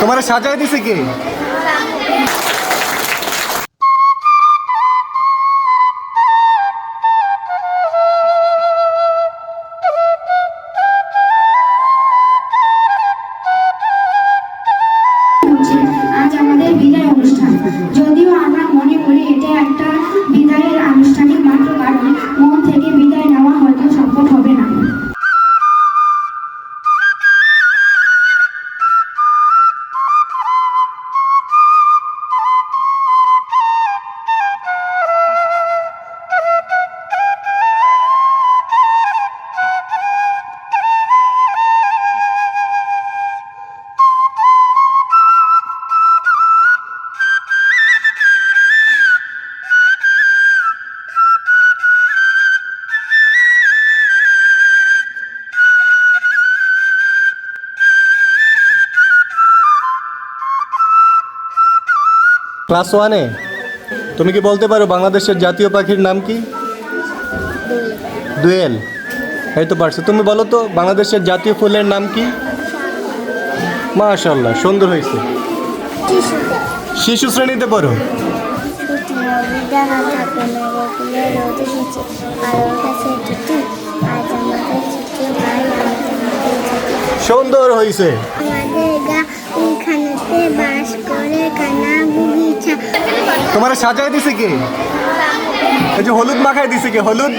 তোমার সাজায় দিছে কে? আজ আমাদের অনুষ্ঠান। যদিও ক্লাস ওয়ানে তুমি কি বলতে পারো বাংলাদেশের জাতীয় পাখির নাম কি? দোয়েল। এই তো পারছ। তুমি বলো তো বাংলাদেশের জাতীয় ফুলের নাম কি? মাশাল্লাহ সুন্দর হয়েছে। শিশু শ্রেণীতে পড়ো। সুন্দর হয়েছে। বাস করে কানা তোমার সাজায় দিছে কে? এই যে হলুদ মাখায় দিছে কে? হলুদ?